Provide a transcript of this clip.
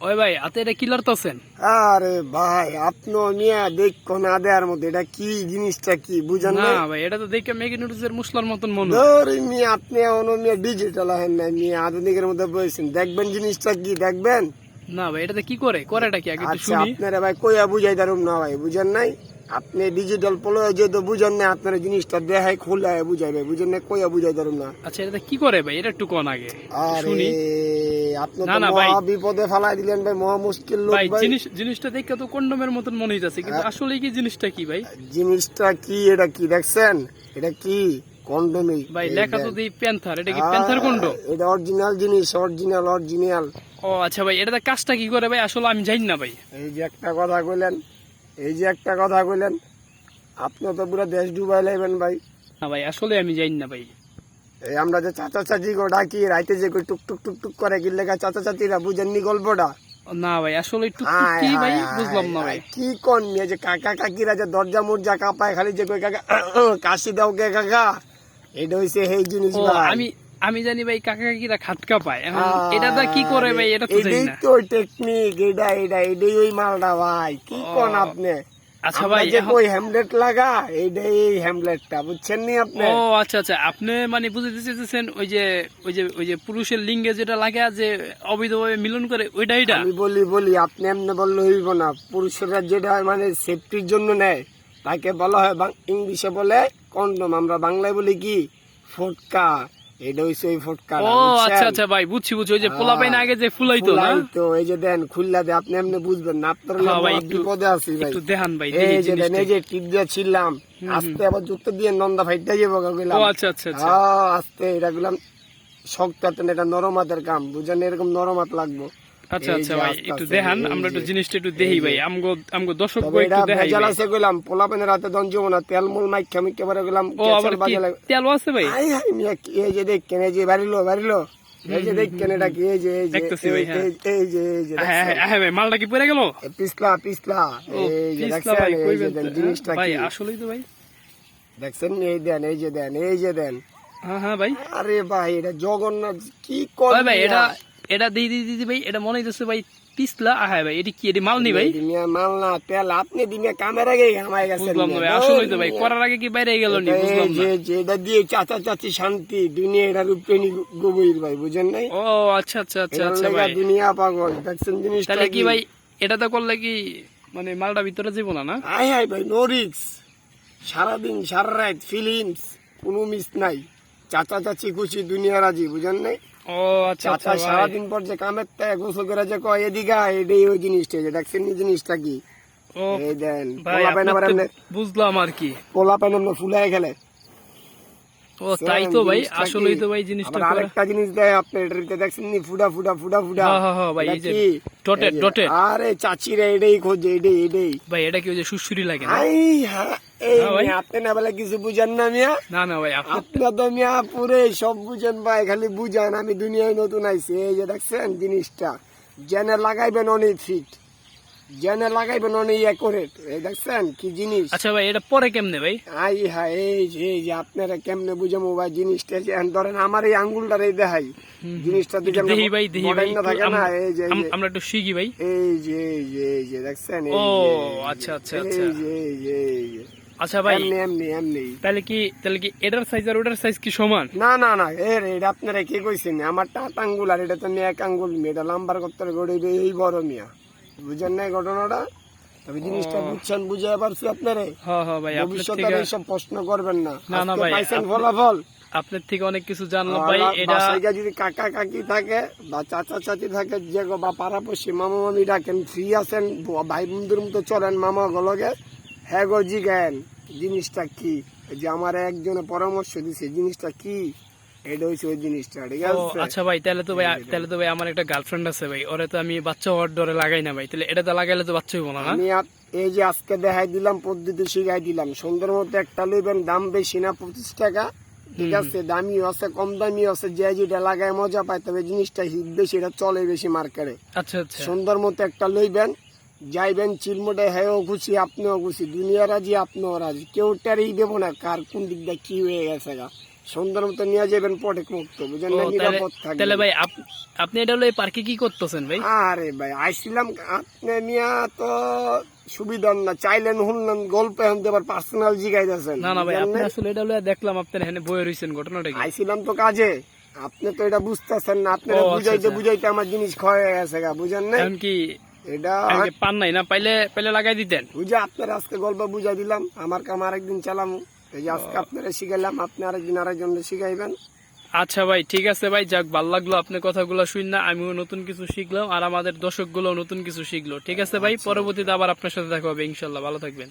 ওই ভাই আতে এটা কি লড়তেছেন আরে ভাই আপনি মিয়া দেখো না দেয়ার মধ্যে এটা কি জিনিসটা কি বুঝেন না ভাই এটা তো দেখে মেগি নুডলসের মশলার মতন মনে মিয়া আপনি মিয়া ডিজিটাল হেন না মিয়া আধুনিকের মধ্যে বলছেন দেখবেন জিনিসটা কি দেখবেন? না ভাই এটাতে কি করে? করেটা কি? আগে একটু আচ্ছা শুনি। আপনারা ভাই কইয়া বুঝাই দারুম না ভাই বুঝেন নাই? আপনি ডিজিটাল পলো যেহেতু বুঝেন না আপনার জিনিসটা দেখায় খোলা বুঝাইবে বুঝেন না কইয়া বুঝাই দারুম না। আচ্ছা এটাতে কি করে ভাই? এটা একটু কোন আগে শুনি। আপনি তো মহা বিপদে ফালাই দিলেন ভাই মহা মুশকিল লোক ভাই জিনিস জিনিসটা দেখে তো কন্ডমের মতন মনে হইতাছে কিন্তু আসলে কি জিনিসটা কি ভাই? জিনিসটা কি এটা কি দেখছেন? এটা কি? কন্ডোমি। ভাই লেখা তো দিই প্যান্থার এটা কি প্যান্থার কন্ডম এটা অরিজিনাল জিনিস অরিজিনাল অরিজিনাল ও আচ্ছা ভাই এটাতে কাজটা কি করে ভাই? আসলে আমি জানি না ভাই। এই যে একটা কথা কইলেন এই যে একটা কথা কইলেন আপনি তো পুরো দেশ ডুবাই লাইবেন ভাই। না ভাই আসলে আমি জানি না ভাই। এই আমরা যে চাচা চাচি গো ডাকি রাইতে যে কই টুক টুক টুক টুক করে কি লেখা চাচা চাচিরা বুঝেননি গল্পটা? না ভাই আসলে একটু কি ভাই? বুঝলাম না ভাই। কি কোন নিয়ে যে কাকা কাকিরা যে দরজা মরজা কাপায় খালি যে কই কাকা কাশি দাও কে কাকা। এটা হইছে সেই জিনিস ভাই। আমি আমি জানি ভাই কাকা কাকিরা খাটকা পায়। এখন এটা দা কি করে ভাই? এটা তো জানি না। তো টেকনিক এটা এটা এটাই ওই মালটা ভাই। কি কোন আপনি? আচ্ছা ভাই যে কই হ্যামলেট লাগা এইটাই এই হ্যামলেটটা বুঝছেন নি আপনি? ও আচ্ছা আচ্ছা। আপনি মানে বুঝতে চাইতেছেন ওই যে ওই যে ওই যে পুরুষের লিঙ্গে যেটা লাগে যে অবৈধভাবে মিলন করে ওইটা এটা? আমি বলি বলি আপনি এমনি বললে হইব না। পুরুষরা যেটা মানে সেফটির জন্য নেয়। তাকে বলা হয় বাং- ইংলিশে বলে কন্ডম আমরা বাংলায় বলি কি? ফটকা। এটা হইছে ওই ফটকা ও আচ্ছা আচ্ছা ভাই বুঝছি বুঝছি ওই যে পোলা পাইন আগে যে ফুলাইতো না? তো এই যে দেন খুললা দে আপনি এমনি বুঝবেন না আপনার হ্যাঁ ভাই, বিপদে আছি ভাই। একটু দেখান ভাই এই যে দেন এই যে টিপ দিয়ে ছিলাম আস্তে আবার জুতো দিয়ে নন্দা ফাইটটা যাব গেলাম। ও আচ্ছা আচ্ছা আস্তে এটা গুলাম শক্ত এটা নরম হাতের কাম বুঝেন এরকম নরম হাত লাগবো। আচ্ছা আচ্ছা ভাই একটু দেখান এই আমরা একটু জিনিসটা একটু দেখি ভাই আমগো আমগো দর্শক এটা একটু দেখাই ভাই। আছে পোলা হাতে দন না তেল মূল মাইক খামি কেবারে গেলাম ও আবার কি তেল আছে ভাই? আই হাই মিয়া কি এই যে দেখ কেন যে বাড়িলো বাড়িলো। এই যে দেখ কেন এটা কি? এই যে এই যে ভাই, এই- হ্যাঁ। যে এই যে হ্যাঁ হ্যাঁ হ্যাঁ ভাই মালটা কি পড়ে গেল? দেখছেন? পিছলা পিছলা। এই যে পিছলা দেখছেন ভাই কইবেন জিনিসটা ভাই আসলেই তো ভাই। দেখছেন এই দেন এই যে দেন এই যে দেন। হ্যাঁ হ্যাঁ ভাই। আরে ভাই এটা জগন্নাথ কি কর ভাই এটা এটা দিই দিই দিদি ভাই এটা মনে হইতেছে ভাই পিছলা আহ ভাই এটা কি এটা মাল নি ভাই মাল না তেল আপনি দিমিয়া কামের আগে আমায় গেছেন বুঝলাম না ভাই আসলেই তো ভাই করার আগে কি বাইরে গেল নি? বুঝলাম না। যে যে এটা দিয়ে চাচা চাচি শান্তি দুনিয়া এটার উপরে গভীর ভাই বুঝেন নাই? ও আচ্ছা আচ্ছা আচ্ছা আচ্ছা ভাই। দুনিয়া পাগল দেখছেন জিনিস তাহলে কি ভাই এটাতে করলে কি মানে মালটা ভিতরে যাব না না? হাই হাই ভাই নো রিক্স সারাদিন সারা রাত ফিলিংস কোনো মিস নাই। চাচা চাচি খুশি দুনিয়া রাজি বুঝেন নাই? ও আচ্ছা আচ্ছা সারাদিন পর যে কামের তাই গোসল করে যে কয় এদিকে এটাই ওই জিনিসটা যে দেখছেন এই জিনিসটা কি? এই দেন পোলা পাইন আবার বুঝলাম আর কি। পোলা পাইন এমনি ফুলাই খেলে। ও তাই তো ভাই আসলেই তো ভাই জিনিসটা আরেকটা জিনিস দেয় আপনি এটাতে দেখছেন নি? ফুডা ফুডা ফুডা ফুডা। হ্যাঁ, হ্যাঁ, হ্যাঁ, ভাই, এই যে। আরে চাচিরা এটাই খোঁজে এটাই এটাই। ভাই এটা কি ওই যে সুসুরি লাগে আই হ্যাঁ আপনি না বলে কিছু বুঝেন না মিয়া? না না ভাই আপনি আপনি তো মিয়া পুরে সব বুঝেন ভাই খালি বুঝেন আমি দুনিয়ায় নতুন আইছি। এই যে দেখছেন জিনিসটা জেনে লাগাইবেন অনেক ফিট জেনে লাগাইবেন অনেক অ্যাকোরেট এই দেখছেন কি জিনিস? আচ্ছা ভাই এটা পরে কেমনে ভাই? আই হাই এই যে এই যে আপনারা কেমনে বুঝামো ভাই জিনিসটা? যে ধরেন আমার এই আঙ্গুলটার এই দেখাই জিনিসটা তো যেমন ভাই দেহি ভাই। না থাকে না? এই যে আমরা একটু শিখি ভাই। এই যে এই যে এই যে দেখছেন ও, আচ্ছা, আচ্ছা, আচ্ছা। এই যে এই যে। আচ্ছা ভাই এমনি এমনি এমনি। তাহলে কি তাহলে কি এটার সাইজ আর ওটার সাইজ কি সমান? না না না এর এটা আপনারা কি কইছেন? আমার টাট আঙ্গুল আর এটা তো এক আঙ্গুল এটা লাম্বার করতে গড়ে এই বড় মিয়া। বুঝেন নাই ঘটনাটা? তবে জিনিসটা বুঝছেন বুঝে পারছি আপনারে। হ্যাঁ হ্যাঁ ভাই ভবিষ্যতে এইসব প্রশ্ন করবেন না। না, না ভাই, পাইছেন ফলাফল। আপনার থেকে অনেক কিছু জানলাম ভাই এটা যদি কাকা কাকি থাকে বা চাচা চাচি থাকে যে গো বা পাড়াপড়শি মামা মামি ডাকেন ফ্রি আছেন ভাই বন্ধুর মতো চলেন মামা গলগে হ্যাঁ গো জিজ্ঞেন জিনিসটা কি? যে আমার একজনে পরামর্শ দিছে জিনিসটা কি? এটা হচ্ছে ওই জিনিসটা ঠিক আছে? আচ্ছা ভাই তাহলে তো ভাই তাহলে তো ভাই আমার একটা গার্লফ্রেন্ড আছে ভাই ওরে তো আমি বাচ্চা হওয়ার ডরে লাগাই না ভাই তাহলে এটা তো লাগাইলে তো বাচ্চা হইব না না? আমি এই যে আজকে দেখাই দিলাম পদ্ধতি শিখাই দিলাম সুন্দর মতো একটা লইবেন দাম বেশি না পঁচিশ টাকা ঠিক আছে? দামিও আছে কম দামিও আছে যে যেটা লাগায় মজা পায় তবে জিনিসটা হিট বেশি এটা চলে বেশি মার্কেটে আচ্ছা আচ্ছা। সুন্দর মতো একটা লইবেন যাইবেন চিলমোটে হ্যাঁ খুশি আপনিও খুশি দুনিয়া রাজি আপনিও রাজি। কেউ টেরেই দেবো না কার কোন দিক দিয়ে কি হয়ে গেছে গা। সুন্দর মতো নিয়ে যাবেন পটেক মুক্ত বুঝেন না? নিরাপদ তাহলে ভাই আপনি এটা হলো এই পার্কে কি করতেছেন ভাই? আরে ভাই আইছিলাম আপনি মিয়া তো সুবিধা না চাইলেন শুনলেন গল্প এখন আবার পার্সোনাল জিগাই যাচ্ছেন না না ভাই আপনি আসলে এটা হলো দেখলাম আপনার এখানে বয়ে রয়েছেন ঘটনাটা কি? আইছিলাম তো কাজে। আপনি তো এটা বুঝতেছেন না আপনি আচ্ছা, বুঝাইতে আচ্ছা। বুঝাইতে আমার জিনিস ক্ষয় হয়ে গেছে গা বুঝেন না কি এটা পান নাই না? পাইলে পাইলে লাগাই দিতেন। বুঝে আপনার আজকে গল্প বুঝাই দিলাম আমার কাম আরেকদিন চালাম। এই যে আজকে আপনারা শিখাইলাম আপনি আরেকদিন আরেকজন শিখাইবেন। আচ্ছা ভাই ঠিক আছে ভাই যাক ভালো লাগল আপনার কথাগুলো শুন না আমিও নতুন কিছু শিখলাম আর আমাদের দর্শকগুলো নতুন কিছু শিখলো। ঠিক আছে ভাই পরবর্তীতে আবার আপনার সাথে দেখা হবে ইনশাল্লাহ ভালো থাকবেন।